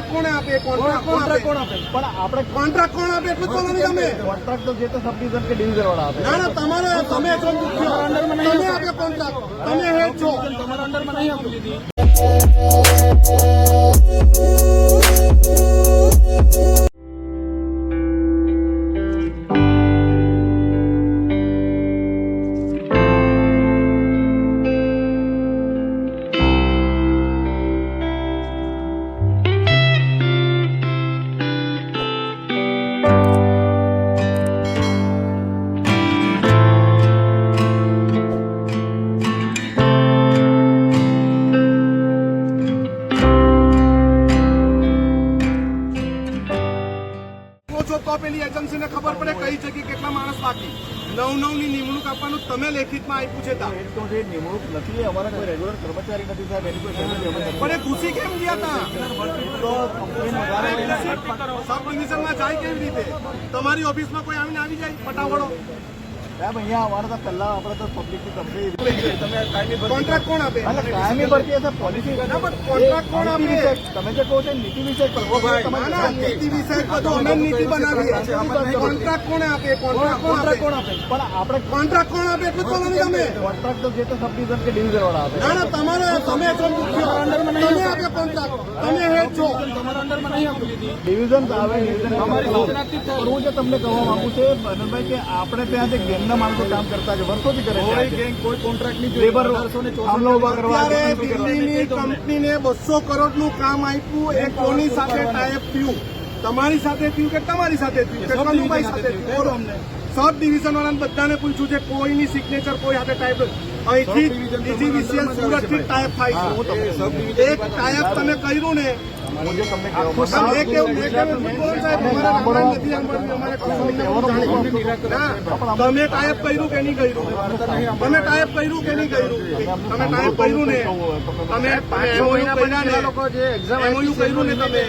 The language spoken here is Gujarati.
કોન્ટ્રાક્ટ કોણે આપે? કોન્ટ્રાક્ટ કોણ આપે? પણ આપણે કોન્ટ્રાક્ટ કોણ આપે એટલું બોલો ને તમે કોન્ટ્રાક્ટ તો જે તે કે ડિવિઝન વાળા આપે. ના ના તમારે તમે છો મુખ્ય તમે આપે. કોન્ટ્રાક્ટ. તમે હેડ છો. તમારા અંડરમાં નહીં આપી. કહો તો પેલી એજન્સીને ખબર પડે કઈ જગ્યાએ કેટલા માણસ બાકી. નવ નવની નિમણૂક આપવાનું તમે લેખિતમાં આપ્યું છે નિમણૂક નથી અમારા કોઈ રેગ્યુલર કર્મચારી નથી સાહેબ એની કોઈ પણ એ ઘૂસી કેમ ગયા હતા સબ ડિવિઝનમાં જાય કેવી રીતે? તમારી ઓફિસમાં કોઈ આવીને આવી જાય? ફટાફડો સાહેબ અહીંયા અમારે તો પહેલા આપણે તો પબ્લિકની કમ્પ્લેન કોન્ટ્રાક્ટ કોણ આપે? એટલે કાયમી ભરતી હશે પોલિસી ના, કોણ આપે? તમે જે કહો છો નીતિ વિષયક કરો. ના, ના, નીતિ વિષયક અમે નીતિ બનાવીએ. કોન્ટ્રાક્ટ કોણે આપે? કોન્ટ્રાક્ટ કોણ આપે? કોન્ટ્રાક્ટ કોણ આપે? પણ આપણે કોન્ટ્રાક્ટ કોણ આપે એટલું જ તમે. કોન્ટ્રાક્ટ તો જે તે સબ ડિવિઝન કે ડિવિઝન વાળા આપે. ના ના તમારે તમે તમે આપે. કોન્ટ્રાક્ટ તમે હેડ છો. ડિવિઝન આવે ડિવિઝન પણ હું જે તમને કહેવા માંગુ છું બનનભાઈ કે આપણે ત્યાં જે ગેંગના માણસો કામ કરતા છે વર્ષોથી કરે છે કોઈ કોન્ટ્રાક્ટની લેબર થાંભલા ઊભા કરવા દિલ્હીની કંપનીને બસો કરોડનું કામ આપ્યું એ કોની સાથે ટાઈપ થયું? તમારી સાથે થયું કે તમારી સાથે થયું? કે કનુભાઈ સાથે થયું? સબ ડિવિઝન વાળાને બધાને પૂછ્યું છે કોઈની સિગ્નેચર કોઈ સાથે ટાઈપ અહીંથી ડીજીવીસીએલ સુરતથી ટાઈપ થાય છે. એક ટાઈપ તમે કર્યું ને તમે ટાઈપ કર્યું કે નહીં કર્યું? તમે ટાઈપ કર્યું કે નહીં કર્યું? તમે ટાઈપ કર્યું ને તમે MOU કર્યું ને તમે.